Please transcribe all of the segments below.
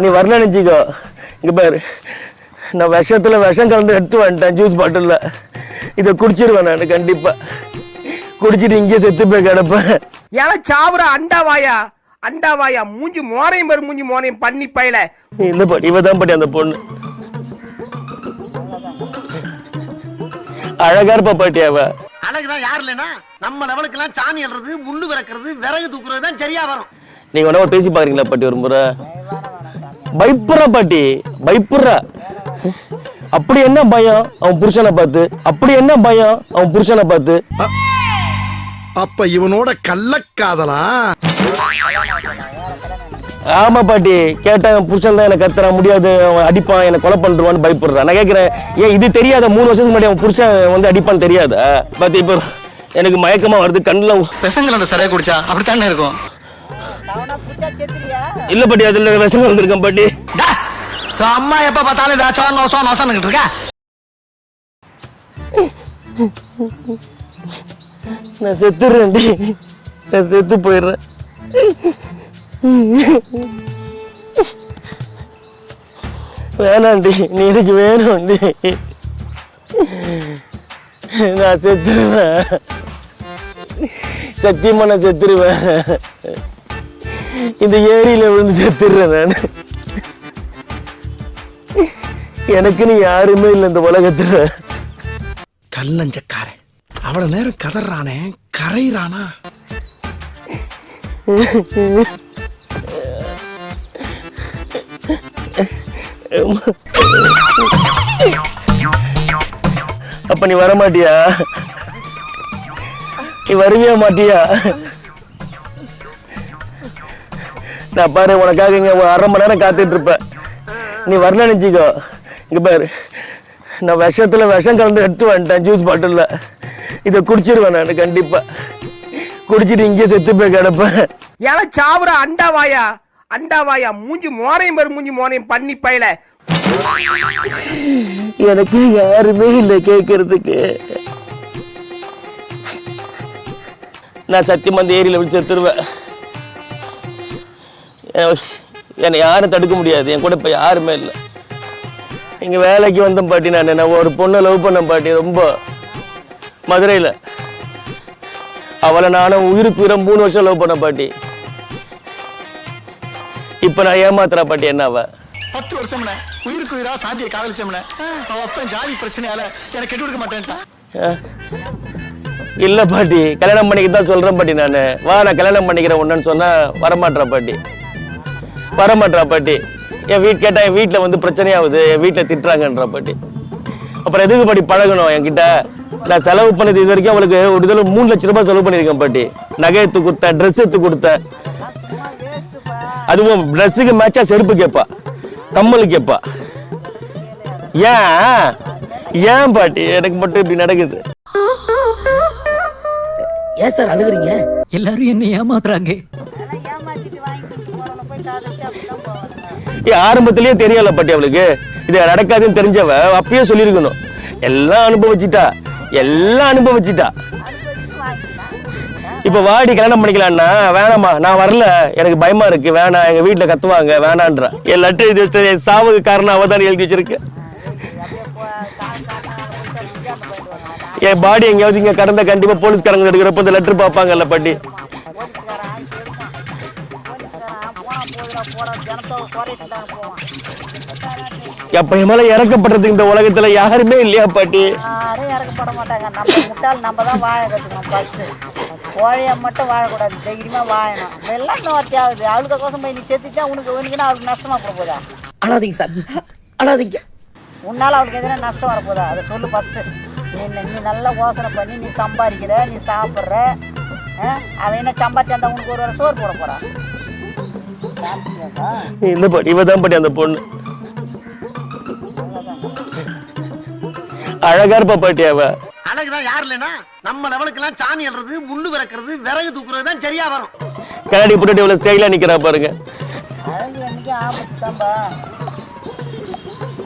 நீ வரல நினச்சிக்கோ இங்கே பாரு. நான் விஷத்தில் விஷம் கலந்து எடுத்து வந்துட்டேன் ஜூஸ் பாட்டிலில் இதை குடிச்சிருவேன் நான் கண்டிப்பாக குடிச்சிட்டு இங்கேயே செத்து போய் கிடப்பேன். ஏல சாவுற அண்டாவாயா அண்டாவாயா மூஞ்சி மோரையும் பெரு மூஞ்சி மோரையும் பண்ணி பயல. இல்லை பாட்டி இவ தான் பாட்டி அந்த பொண்ணு. அழகா இருப்பா பாட்டி அவ. அழகுதான் யார் இல்லைன்னா நம்ம லெவலுக்கு எல்லாம் சாணி அல்றது முள்ளு விறக்கிறது விறகு தூக்குறது தான் சரியா வரும். நீங்க வேணா ஒரு பேசி பாக்குறீங்களா பாட்டி ஒரு முறை? பயப்படுறா பாட்டி பயப்படுறா. அப்படி என்ன பயம்? அவன் புருஷனை பார்த்து. அப்படி என்ன பயம்? அவன் புருஷனை பார்த்து. அப்ப இவனோட கள்ளக்காதலா? ஆமா பாட்டி கேட்டா புருஷன் தான் எனக்கு கத்துறான் முடியாது அவன் அடிப்பான் என்னை கொலை பண்ணிடுவான்னு பயப்படுறான் நான் கேட்கிறேன் ஏன் இது தெரியாத மூணு வருஷத்துக்கு முன்னாடி அவன் புருஷன் வந்து அடிப்பான்னு தெரியாதா? பாத்தி இப்போ எனக்கு மயக்கமா வருது கண்ணில் பெசங்கள் அந்த சரியா குடிச்சா அப்படித்தானே இருக்கும்? இல்ல பாட்டி அதுல விஷம் வந்திருக்கேன் பாட்டி. அம்மா எப்ப பார்த்தாலும் வேசம் நோசம் நோசம் இருக்க? நான் செத்துடுறேன் டி. நான் செத்து போயிடுறேன். வேணாண்டி நீ எனக்கு வேணும்டி நான் செத்துருவேன். சத்தியமா நான் செத்துருவேன். இந்த ஏரியில விழுந்து செத்துடுறேன் நான். எனக்குன்னு யாருமே இல்லை இந்த உலகத்துல. கல்லஞ்சக்காரன். அவ்வளவு நேரம் கதறானே கரையிறானா? அப்ப நீ வர மாட்டியா நீ வருவியா மாட்டியா? நான் பாரு உனக்காக இங்க ஒரு அரை மணி நேரம் காத்துட்டு இருப்பேன். நீ வரல நினச்சிக்கோ இங்க பாரு. நான் விஷத்துல விஷம் கலந்து எடுத்து வந்துட்டேன் ஜூஸ் பாட்டிலில் இதை குடிச்சிருவேன் நான் கண்டிப்பா. குடிச்சிட்டு இங்கேயே செத்து போய் கிடப்பேன். ஏல சாவுற அண்டாவாயா அண்டாவாயா மூஞ்சி மோரையும் பெரு மூஞ்சி மோரையும் பண்ணி பயல. எனக்கு யாருமே இல்லை கேட்கறதுக்கு நான் சத்தியமா அந்த ஏரியில விழிச்சு செத்துருவேன். என்னை யாரும் தடுக்க முடியாது. என் கூட இப்ப யாருமே இல்லை. இங்க வேலைக்கு வந்தேன் பாட்டி நான் நான் ஒரு பொண்ணை லவ் பண்ணேன் பாட்டி ரொம்ப மதுரையில. அவளை நானும் உயிருக்கு உயிரம் மூணு வருஷம் லவ் பண்ணேன் பாட்டி. இப்ப நான் ஏமாத்துறா பாட்டி என்ன அவ? பத்து வருஷம் உயிருக்கு உயிரா சாந்தியை காதலிச்சோம்ல அவன் அப்பன் ஜாதி பிரச்சனையால எனக்கு கெட்டு கொடுக்க அஹ். இல்ல பாட்டி கல்யாணம் பண்ணிக்க தான் சொல்றேன் பாட்டி நானு. வா நான் கல்யாணம் பண்ணிக்கிறேன் ஒண்ணுன்னு சொன்னா வரமாட்றா பாட்டி. வரமாட்றா பாட்டி. என் வீட் கேட்டா என் வீட்டுல வந்து பிரச்சனையாகுது என் வீட்டுல திட்டுறாங்கன்றா பாட்டி. அப்புறம் எதுக்கு பாட்டி பழகணும் என்கிட்ட? நான் செலவு பண்ணது இது வரைக்கும் அவளுக்கு ஒரு தடவை மூணு லட்ச ரூபாய் செலவு பண்ணியிருக்கேன் பாட்டி. நகை எடுத்து கொடுத்தேன் ட்ரெஸ் எடுத்து கொடுத்தேன். அதுவும் ட்ரெஸ்ஸுக்கு மேட்சா செருப்பு கேட்பா கம்மல் கேட்பா ஏன்? ஏன் பாட்டி? எனக்கு மட்டும் இப்படி நடக்குது. ஏன் சார் அழுகுறீங்க? எல்லாரும் என்ன ஏமாத்துறாங்க. ஆரம்பத்திலேயே தெரியல பாட்டி அவளுக்கு. இது நடக்காதுன்னு தெரிஞ்சவ அப்பயே சொல்லியிருக்கணும். எல்லாம் அனுபவிச்சிட்டா. எல்லாம் அனுபவிச்சிட்டா. இப்ப வாடி கல்யாணம் பண்ணிக்கலாம்னா வேணாம்மா நான் வரல. எனக்கு பயமா இருக்கு. வேணாம் எங்க வீட்டுல கத்துவாங்க. வேணான்றா. என் லெட்டர் எழுதி என் சாவுக்கு காரணம் அவ தான் எழுதி வச்சிருக்கு. என் பாடி எங்கேயாவது இங்க கடந்த கண்டிப்பா போலீஸ்காரங்க எடுக்கிறப்ப இந்த லெட்டர் பார்ப்பாங்கல்ல பாட்டி. எப்ப மேல இறக்கப்படுறதுக்கு இந்த உலகத்துல யாருமே இல்லையா பாட்டி? யாரும் இறக்கப்பட மாட்டாங்க. நம்ம முட்டாள் நம்ம தான் வாழ கற்றுக்கணும் ஃபஸ்ட்டு கோழையை மட்டும் வாழக்கூடாது. தைரியமாக வாழணும். வத்தி ஆகுது. அவளுக்கு கோசம் போய் நீ செத்துச்சா உனக்கு உனக்குன்னா அவளுக்கு நஷ்டமா போக போதா அழாதீங்க சார். அழாதீங்க உன்னால் அவளுக்கு எதனா நஷ்டம் வரப்போதா அதை சொல்லு ஃபஸ்ட்டு நீ நீ நல்லா யோசனை பண்ணி நீ சம்பாதிக்கிற நீ சாப்பிட்ற அவன் என்ன சம்பாதிச்சா உனக்கு ஒரு சோறு போட போகிறான் இல்ல பாட்டி இவ தான் பாட்டி அந்த பொண்ணு. அழகா இருப்பா பாட்டி அவ. அழகுதான் யார் இல்லைன்னா நம்ம லெவலுக்கு எல்லாம் சாணி அல்றது முள்ளு விறக்கிறது விறகு தூக்குறது தான் சரியா வரும். கண்ணாடி போட்டுட்டு இவ்வளவு ஸ்டைலா நிக்கிறா பாருங்க.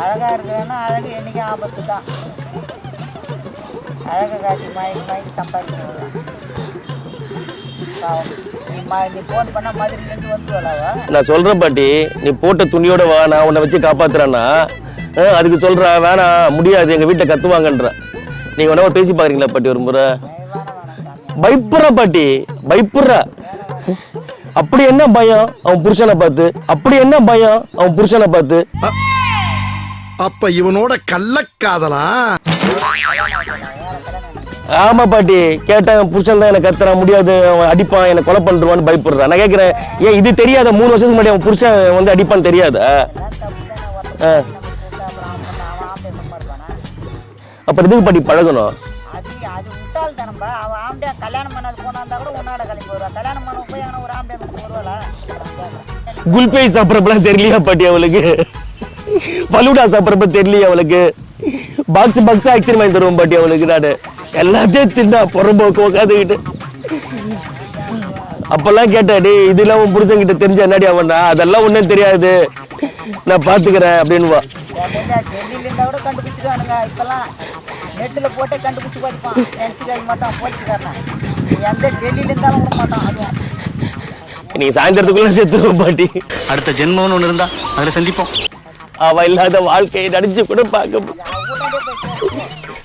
அழகு இருக்கிறேன்னா அழகு என்னைக்கும் ஆபத்து தான் அழகை காட்டி மயக்கி மயக்கி சம்பாதிக்கிறவங்க. நான் சொல்றேன் பாட்டி நீ போட்ட துணியோட வா நான் உன்னை வச்சு காப்பாத்துறேன்னா அதுக்கு சொல்ற வேணாம் முடியாது எங்க வீட்டை கத்துவாங்கன்ற. நீங்க வேணா பேசி பாக்குறீங்களா பாட்டி ஒரு முறை? பயப்படுற பாட்டி பயப்படுற. அப்படி என்ன பயம்? அவன் புருஷனை பார்த்து. அப்படி என்ன பயம்? அவன் புருஷனை பார்த்து. அப்ப இவனோட கள்ளக்காதலா? ஆமா பாட்டி கேட்டேன் புருஷன் தான் எனக்கு கத்துறான். முடியாது அவன் அடிப்பான் என்னை கொலை பண்ணிடுவான்னு பயப்படுறான். நான் கேட்கிறேன் ஏன் இது தெரியாத மூணு வருஷத்துக்கு முன்னாடி அவன் புருஷன் வந்து அடிப்பான்னு தெரியாதா. அப்புறம் இதுக்கு பாட்டி பழகணும்? குல்பே சாப்பிட்றப்பெல்லாம் தெரியலையா பாட்டி அவளுக்கு? பலூடா சாப்பிட்றப்ப தெரியலையா அவளுக்கு? பாக்ஸ் பாக்ஸ் ஆக்சிடென்ட் வாங்கி தருவோம் பாட்டி அவளுக்கு நான். எல்லாத்தையும் தின்னா புறம்போக்கு உட்காந்துக்கிட்டு அப்பெல்லாம் கேட்டேன் டேய் இதெல்லாம் உன் புருஷன்கிட்ட தெரிஞ்ச என்னடி அவனா அதெல்லாம் ஒன்றும் தெரியாது. நான் பார்த்துக்கிறேன் அப்படின்வா இன்னைக்கு சாயந்தரத்துக்குள்ள செத்துருவோம் பாட்டி. அடுத்த ஜென்மம்னு ஒண்ணு இருந்தா அதுல சந்திப்போம். அவ இல்லாத வாழ்க்கையை நடிச்சு கூட பார்க்க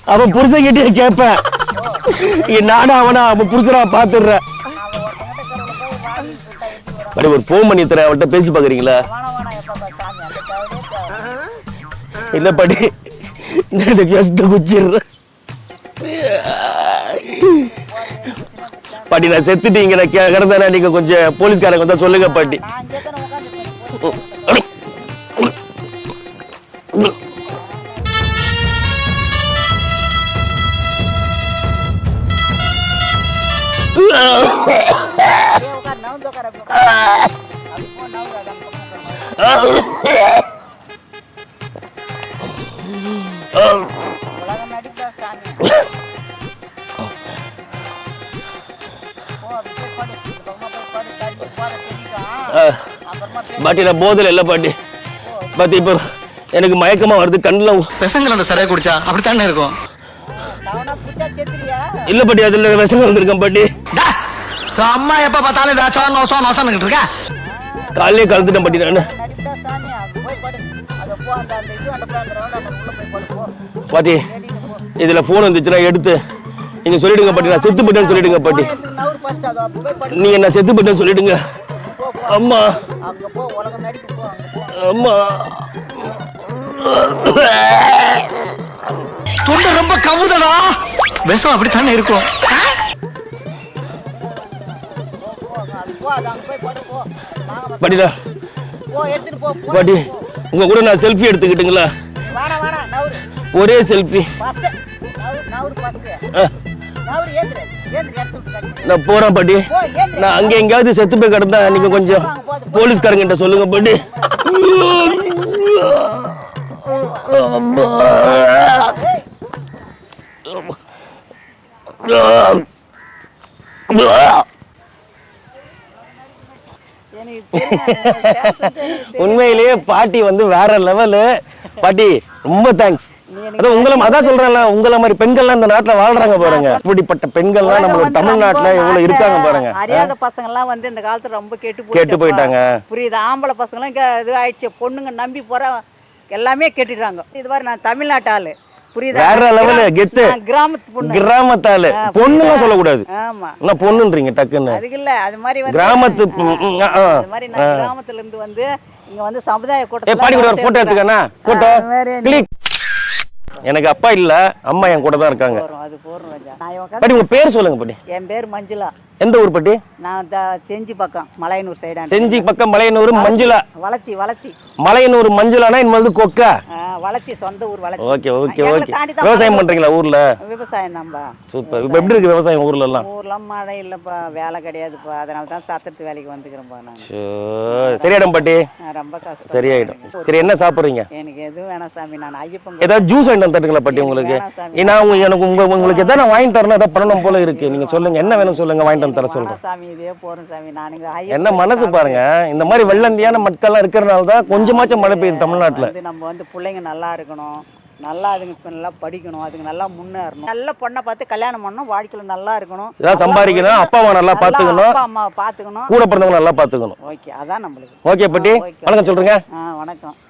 அவன் புருஷன் கிட்டே கேட்பேன் நானும் அவனா அவன் புருஷனா பாத்துடுறேன். அவன் ஒரு போன் பண்ணி தரேன் அவன்கிட்ட பேசி பாக்குறீங்களா? இல்ல பாட்டி இந்த கேசத்தை குச்சிடுறேன். பாட்டி நான் செத்துட்டீங்க நான் கே- நீங்க கொஞ்சம் போலீஸ்காரங்க வந்தா சொல்லுங்க பாட்டி பாட்டி நான் போதில் இல்லை பாட்டி. பாத்தி இப்போ எனக்கு மயக்கமா வருது கண்ணில் பெசங்கள் அந்த சரியா குடிச்சா அப்படித்தானே இருக்கும்? இல்ல பாட்டி அதுல விஷம் வந்திருக்கேன் பாட்டி. அம்மா எப்ப பார்த்தாலும் வேஷம் நோசம் நோசம் இருக்க. காலையிலே கலந்துட்டேன் பாட்டி நான். பாட்டி இதுல போன் வந்துச்சுன்னா எடுத்து நீங்க சொல்லிடுங்க பாட்டி நான் செத்து போயிட்டேன்னு சொல்லிடுங்க பாட்டி. நீங்க நான் செத்து போயிட்டேன்னு சொல்லிடுங்க. அம்மா. அம்மா. தொண்டை ரொம்ப கவுதடா. விஷம் அப்படித்தானே இருக்கும். போ பாட்டி உங்க கூட நான் செல்ஃபி எடுத்துக்கிட்டுங்களா? ஒரே செல்ஃபி நான் போறேன் பாட்டி. நான் அங்க எங்கேயாவது செத்து போய் கிடந்தா நீங்க கொஞ்சம் போலீஸ்காரங்கிட்ட சொல்லுங்க பாட்டி. அம்மா. உண்மையிலேயே பாட்டி வந்து வேற லெவலு. பாட்டி ரொம்ப தேங்க்ஸ் அதான் உங்களை அதான் சொல்றேன்ல உங்களை மாதிரி பெண்கள்லாம் இந்த நாட்டுல வாழ்றாங்க பாருங்க. இப்படிப்பட்ட பெண்கள்லாம் நம்மளோட தமிழ்நாட்டுல எவ்வளவு இருக்காங்க பாருங்க. அறியாத பசங்க எல்லாம் வந்து இந்த காலத்துல ரொம்ப கெட்டு. கெட்டு போயிட்டாங்க. புரியுது? ஆம்பளை பசங்க எல்லாம் இது ஆயிடுச்சு. பொண்ணுங்க நம்பி போற எல்லாமே கெட்டுறாங்க இது மாதிரி நான் தமிழ்நாட்டு ஆளு. வேற கிராம- கெத்து. கிராமத்தாலு பொண்ணுலாம் சொல்லக்கூடாது ஆமா. என்ன பொண்ணுன்றீங்க டக்குன்னு? அதுக்கு இல்ல அது மாதிரி வந்து கிராமத்து கிராமத்துல இருந்து வந்து இங்க வந்து சமுதாய ஏ கூட்டத்துல பாடி ஒரு போட்டோ எடுத்துக்கண்ணா. போட்டோ? கிளிக் எனக்கு அப்பா இல்ல அம்மா என் கூட தான் இருக்காங்க. அது போறோம் ராஜா. நான் இவன் பாட்டி உங்க பேர் சொல்லுங்க பாட்டி என் பேர் மஞ்சுளா. எந்த ஊர் பாட்டி நான் த- செஞ்சி பக்கம் மலையனூர் சைடான செஞ்சி பக்கம் மலையனூர் மஞ்சுளா. வளர்த்தி வளர்த்தி. மலையனூர் மஞ்சுளானா இனிமே வந்து கொக்கா? ஆ, வளர்த்தி சொந்த ஊர் வளர்த்தி. ஓகே ஓகே எங்களை ஓகே. தாண்டி தான் விவசாயம் பண்றீங்களா ஊர்ல? விவசாயம் தான்பா. சூப்பர். இப்போ எப்படி இருக்கு விவசாயம் ஊர்ல எல்லாம் ஊர்லாம் மழை இல்லைப்பா வேலை கிடையாதுப்பா. அதனால தான் சத்திரத்து வேலைக்கு வந்துக்கிறேன்ப்பா நான். ஷோ, சரியாயிடும் பாட்டி. நான் ரொம்ப கஷ்டம். சரியாயிடும். சரி என்ன சாப்பிடுறீங்க? எனக்கு எதுவும் வேணாம் சாமி நான் ஐயப்பன் ஏதாவது ஜூஸ் வாங்கிட்டு வந்து தட்டுங்களா பாட்டி உங்களுக்கு. ஏன்னா உங்க எனக்கு உங்க உங்களுக்கு எதாவது நான் வாங்கி தரணும் ஏதாவது பண்ணணும் போல இருக்கு. நீங்க சொல்லுங்க. என்ன வேணும் சொல்லுங்க. வாங்கிட்டு வந்து தர சொல்றேன். சாமி. இதே போறேன் சாமி. நான் என்ன மனசு பாருங்க. இந்த மாதிரி வெள்ளந்தியான மக்கள்லாம் இருக்கிறனால தான் கொஞ்சமாச்சும் மழை பெய்யுது தமிழ்நாட்டுல. நம்ம வந்து பிள்ளைங்க நல்லா இருக்கணும். நல்லா அதுங்க நல்லா படிக்கணும். அதுங்க நல்லா முன்னேறணும். நல்ல பொண்ணை பார்த்து கல்யாணம் பண்ணணும். வாழ்க்கையில நல்லா இருக்கணும். ஏதாவது சம்பாதிக்கணும். அப்பா அம்மா நல்லா பார்த்துக்கணும். அப்பா அம்மாவை பார்த்துக்கணும். கூட பிறந்தவங்க நல்லா பார்த்துக்கணும். ஓகே. அதான் நம்மளுக்கு. ஓகே பாட்டி. வணக்கம் சொல்றேங்க. ஆ வணக்கம்.